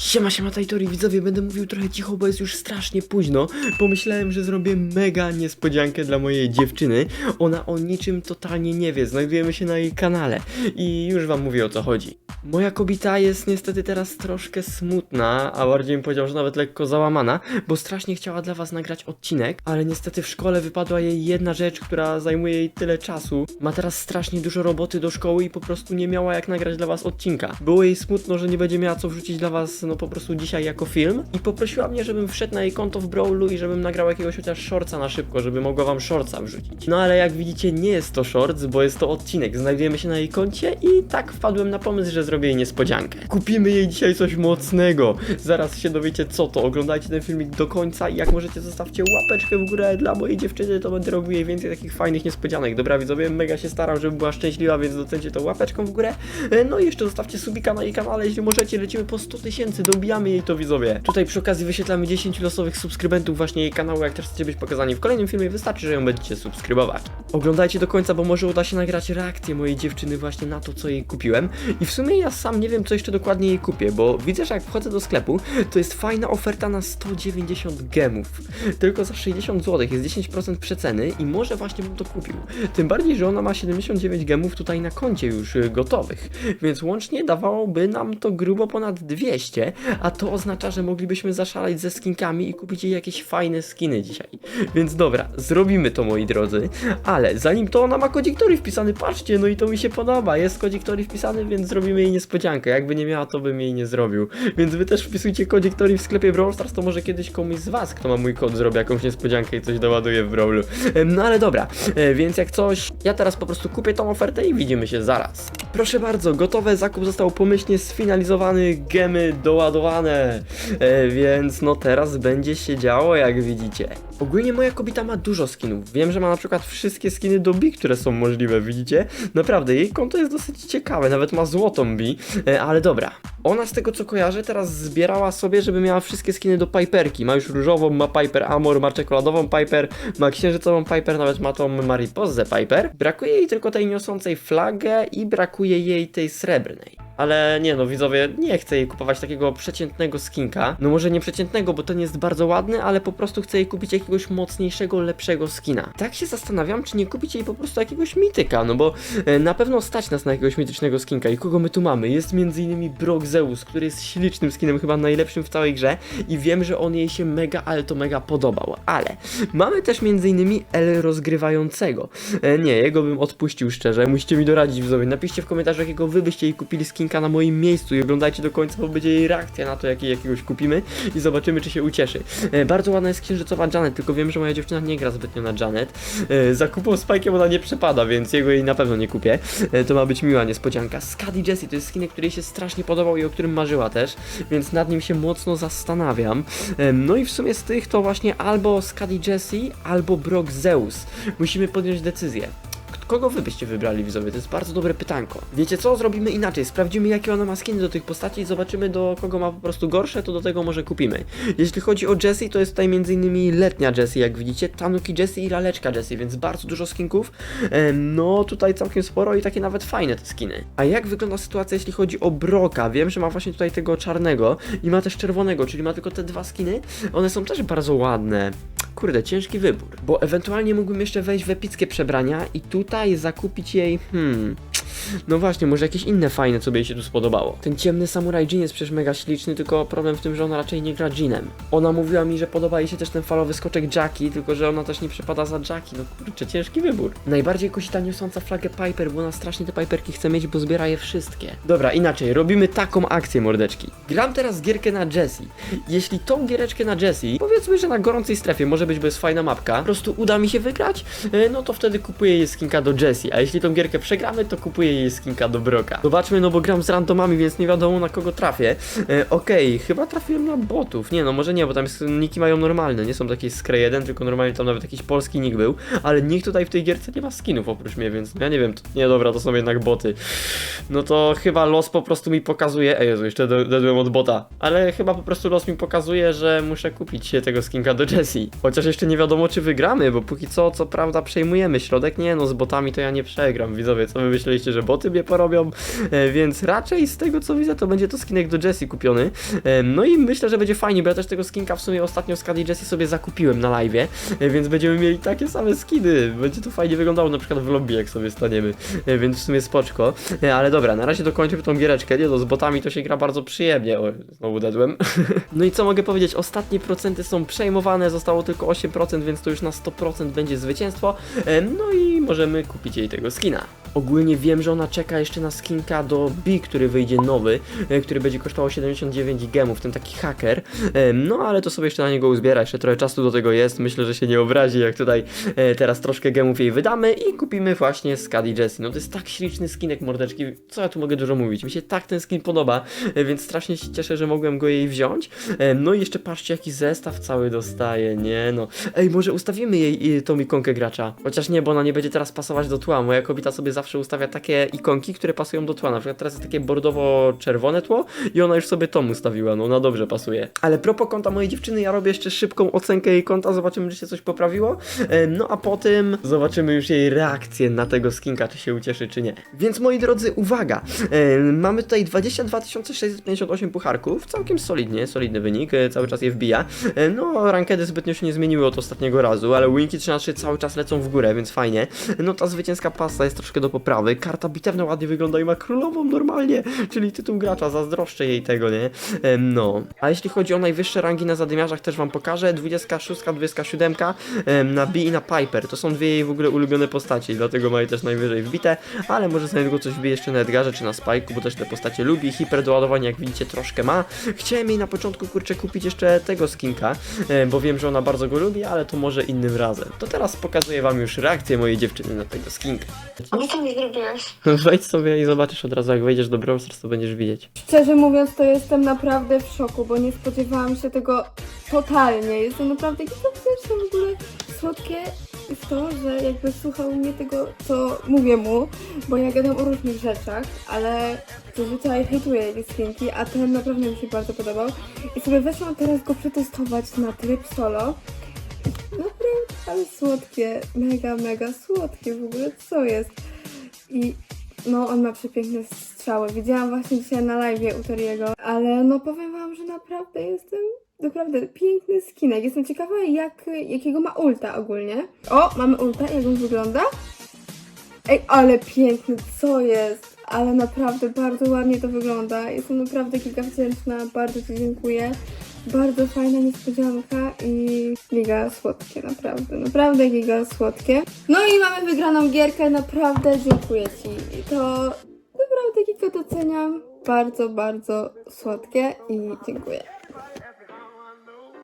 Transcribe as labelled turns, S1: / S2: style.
S1: Siema, siema Tajtori, widzowie, będę mówił trochę cicho, bo jest już strasznie późno. Pomyślałem, że zrobię mega niespodziankę dla mojej dziewczyny. Ona o niczym totalnie nie wie, znajdujemy się na jej kanale i już wam mówię o co chodzi. Moja kobieta jest niestety teraz troszkę smutna, a bardziej bym powiedział, że nawet lekko załamana, bo strasznie chciała dla was nagrać odcinek, ale niestety w szkole wypadła jej jedna rzecz, która zajmuje jej tyle czasu. Ma teraz strasznie dużo roboty do szkoły i po prostu nie miała jak nagrać dla was odcinka. Było jej smutno, że nie będzie miała co wrzucić dla was, no po prostu dzisiaj jako film i poprosiła mnie, żebym wszedł na jej konto w Brawlu i żebym nagrał jakiegoś chociaż shortsa na szybko, żeby mogła wam shortsa wrzucić. No ale jak widzicie nie jest to shorts, bo jest to odcinek. Znajdujemy się na jej koncie i tak wpadłem na pomysł, że zrobię jej niespodziankę. Kupimy jej dzisiaj coś mocnego. Zaraz się dowiecie co to. Oglądajcie ten filmik do końca i jak możecie zostawcie łapeczkę w górę dla mojej dziewczyny, to będę robił jej więcej takich fajnych niespodzianek. Dobra widzowie, mega się staram, żeby była szczęśliwa, więc docencie to łapeczką w górę. E, No i jeszcze zostawcie subika na jej kanale, jeśli możecie. Lecimy po 100 tysięcy, dobijamy jej to widzowie. Tutaj przy okazji wyświetlamy 10 losowych subskrybentów właśnie jej kanału. Jak też chcecie być pokazani w kolejnym filmie, wystarczy, że ją będziecie subskrybować. Oglądajcie do końca, bo może uda się nagrać reakcję mojej dziewczyny właśnie na to, co jej kupiłem. I w sumie ja sam nie wiem, co jeszcze dokładnie jej kupię, bo widzę, że jak wchodzę do sklepu, to jest fajna oferta na 190 gemów. Tylko za 60 zł jest 10% przeceny i może właśnie bym to kupił. Tym bardziej, że ona ma 79 gemów tutaj na koncie już y, gotowych, więc łącznie dawałoby nam to grubo ponad 200, a to oznacza, że moglibyśmy zaszaleć ze skinkami i kupić jej jakieś fajne skiny dzisiaj. Więc dobra, zrobimy to moi drodzy, ale zanim to ona ma kodzik Tori wpisany, patrzcie, no i to mi się podoba, jest kodzik Tori wpisany, więc zrobimy jej niespodziankę, jakby nie miała, to bym jej nie zrobił. Więc wy też wpisujcie kodzik Tori w sklepie Brawl Stars, to może kiedyś komuś z was, kto ma mój kod, zrobi jakąś niespodziankę i coś doładuje w Brawlu. No ale dobra, e, więc jak coś, ja teraz po prostu kupię tą ofertę i widzimy się zaraz. Proszę bardzo, gotowe, zakup został pomyślnie sfinalizowany, gemy doładowane, e, więc no teraz będzie się działo, jak widzicie. Ogólnie moja kobieta ma dużo skinów. Wiem, że ma na przykład wszystkie skiny do Bi, które są możliwe, widzicie? Naprawdę, jej konto jest dosyć ciekawe, nawet ma złotą Bi, e, ale dobra. Ona z tego co kojarzę teraz zbierała sobie, żeby miała wszystkie skiny do Piperki. Ma już różową, ma Piper Amor, ma czekoladową Piper, ma księżycową Piper, nawet ma tą Mariposę Piper. Brakuje jej tylko tej niosącej flagę i brakuje jej tej srebrnej. Ale nie no, widzowie, nie chcę jej kupować takiego przeciętnego skinka. No może nie przeciętnego, bo ten jest bardzo ładny, ale po prostu chcę jej kupić jakiegoś mocniejszego, lepszego skina. Tak się zastanawiam, czy nie kupić jej po prostu jakiegoś mityka, no bo e, na pewno stać nas na jakiegoś mitycznego skinka. I kogo my tu mamy? Jest m.in. Brock Zeus, który jest ślicznym skinem, chyba najlepszym w całej grze i wiem, że on jej się mega, ale to mega podobał. Ale mamy też m.in. El rozgrywającego. E, nie, jego bym odpuścił szczerze. Musicie mi doradzić widzowie. Napiszcie w komentarzu, jakiego wy byście jej kupili na moim miejscu i oglądajcie do końca, bo będzie jej reakcja na to, jaki jakiegoś kupimy i zobaczymy, czy się ucieszy. E, bardzo ładna jest księżycowa Janet, tylko wiem, że moja dziewczyna nie gra zbytnio na Janet. E, za kupą Spike'em ona nie przepada, więc jego jej na pewno nie kupię. E, to ma być miła niespodzianka. Scuddy Jessie to jest skinek, który jej się strasznie podobał i o którym marzyła też, więc nad nim się mocno zastanawiam. E, no i w sumie z tych to właśnie albo Scuddy Jessie, albo Brock Zeus. Musimy podjąć decyzję. Kogo wy byście wybrali widzowie? To jest bardzo dobre pytanko. Wiecie co? Zrobimy inaczej. Sprawdzimy jakie ona ma skiny do tych postaci i zobaczymy do kogo ma po prostu gorsze, to do tego może kupimy. Jeśli chodzi o Jessie, to jest tutaj m.in. letnia Jessie, jak widzicie, Tanuki Jessie i laleczka Jessie, więc bardzo dużo skinków. No tutaj całkiem sporo i takie nawet fajne te skiny. A jak wygląda sytuacja jeśli chodzi o Broka? Wiem, że ma właśnie tutaj tego czarnego i ma też czerwonego, czyli ma tylko te dwa skiny. One są też bardzo ładne. Kurde, ciężki wybór. Bo ewentualnie mógłbym jeszcze wejść w epickie przebrania i tutaj zakupić jej, hmm... No właśnie, może jakieś inne fajne, co by jej się tu spodobało. Ten ciemny samuraj Jin jest przecież mega śliczny, tylko problem w tym, że ona raczej nie gra Jinem. Ona mówiła mi, że podoba jej się też ten falowy skoczek Jackie, tylko że ona też nie przepada za Jackie. No kurczę, ciężki wybór. Najbardziej kusi ta niosąca flagę Piper, bo ona strasznie te Piperki chce mieć, bo zbiera je wszystkie. Dobra, inaczej, robimy taką akcję, mordeczki. Gram teraz gierkę na Jessie. Jeśli tą giereczkę na Jessie, powiedzmy, że na gorącej strefie może być, bo jest fajna mapka, po prostu uda mi się wygrać, e, no to wtedy kupuję jej skinka do Jessie, a jeśli tą gierkę przegramy, to kupuję jej skinka do Broka. Zobaczmy, no bo gram z randomami, więc nie wiadomo na kogo trafię. E, Okej, chyba trafiłem na botów. Nie, no może nie, bo tam jest, niki mają normalne, nie są takie skre 1, tylko normalnie tam nawet jakiś polski nick był, ale nikt tutaj w tej gierce nie ma skinów oprócz mnie, więc no ja nie wiem, to, nie dobra, to są jednak boty. No to chyba los po prostu mi pokazuje, ej Jezu, jeszcze dedłem od bota, ale chyba po prostu los mi pokazuje, że muszę kupić tego skinka do Jessie. Chociaż jeszcze nie wiadomo czy wygramy, bo póki co, co prawda przejmujemy środek, nie no z botami to ja nie przegram, widzowie, co wy myśleliście, że że boty mnie porobią, e, więc raczej z tego co widzę, to będzie to skinek do Jessie kupiony. E, no i myślę, że będzie fajnie, bo ja też tego skinka w sumie ostatnio z Kali Jessie sobie zakupiłem na live, e, więc będziemy mieli takie same skiny. Będzie to fajnie wyglądało na przykład w lobby, jak sobie staniemy, więc w sumie spoczko. Ale dobra, na razie dokończę tą giereczkę, nie no, z botami to się gra bardzo przyjemnie. O, znowu dedłem. no i co mogę powiedzieć, ostatnie procenty są przejmowane, zostało tylko 8%, więc to już na 100% będzie zwycięstwo. No i możemy kupić jej tego skina. Ogólnie wiem, że ona czeka jeszcze na skinka do B, który wyjdzie nowy, e, który będzie kosztował 79 gemów, ten taki haker. E, No ale to sobie jeszcze na niego uzbiera, jeszcze trochę czasu do tego jest. Myślę, że się nie obrazi, jak tutaj e, teraz troszkę gemów jej wydamy i kupimy właśnie Skadi Jessie. No to jest tak śliczny skinek mordeczki, co ja tu mogę dużo mówić. Mi się tak ten skin podoba, e, więc strasznie się cieszę, że mogłem go jej wziąć. No i jeszcze patrzcie, jaki zestaw cały dostaje, nie no. Ej, może ustawimy jej tą ikonkę gracza. Chociaż nie, bo ona nie będzie teraz pasować do tła. Moja kobieta sobie zawsze ustawia takie ikonki, które pasują do tła. Na przykład teraz jest takie bordowo-czerwone tło i ona już sobie tą ustawiła. No, ona dobrze pasuje. Ale propos konta mojej dziewczyny, ja robię jeszcze szybką ocenkę jej konta, zobaczymy, czy się coś poprawiło. E, No a potem zobaczymy już jej reakcję na tego skinka, czy się ucieszy, czy nie. Więc moi drodzy, uwaga! E, Mamy tutaj 22 658 pucharków, całkiem solidnie, solidny wynik, e, cały czas je wbija. No, rankedy zbytnio się nie zmieniły od ostatniego razu, ale winki 13 cały czas lecą w górę, więc fajnie. No ta zwycięska pasta jest troszkę do poprawy. Karta bitewna ładnie wygląda i ma królową normalnie, czyli tytuł gracza, zazdroszczę jej tego, nie? No. A jeśli chodzi o najwyższe rangi na zadymiarzach, też wam pokażę. 26, 27 em, na B i na Piper. To są dwie jej w ogóle ulubione postaci, dlatego ma je też najwyżej wbite, ale może sobie niedługo coś wbije jeszcze na Edgarze czy na Spike'u, bo też te postacie lubi. Hiperdoładowanie, jak widzicie, troszkę ma. Chciałem jej na początku, kurczę, kupić jeszcze tego skinka, bo wiem, że ona bardzo go lubi, ale to może innym razem. To teraz pokazuję wam już reakcję mojej dziewczyny na tego skinka.
S2: Co mi zrobiłeś?
S1: Wejdź sobie i zobaczysz od razu, jak wejdziesz do Brawl Stars, to będziesz widzieć.
S3: Szczerze mówiąc, to jestem naprawdę w szoku, bo nie spodziewałam się tego totalnie. Jestem naprawdę gigantyczna w ogóle. Słodkie jest to, że jakby słuchał mnie tego, co mówię mu, bo ja gadam o różnych rzeczach, ale zazwyczaj hejtuję jakieś skinki, a ten naprawdę mi się bardzo podobał. I sobie weszłam teraz go przetestować na tryb solo. Naprawdę, ale słodkie, mega, mega słodkie w ogóle, co jest? I no, on ma przepiękne strzały. Widziałam właśnie dzisiaj na live u Toriego, ale no powiem wam, że naprawdę jestem naprawdę piękny skinek. Jestem ciekawa, jak, jakiego ma ulta ogólnie. O, mamy ulta, jak on wygląda. Ej, ale piękny, co jest? Ale naprawdę bardzo ładnie to wygląda. Jestem naprawdę giga wdzięczna, bardzo Ci dziękuję. Bardzo fajna niespodzianka i giga słodkie, naprawdę, naprawdę giga słodkie. No i mamy wygraną gierkę, naprawdę dziękuję Ci. I to naprawdę giga doceniam. Bardzo, bardzo słodkie i dziękuję.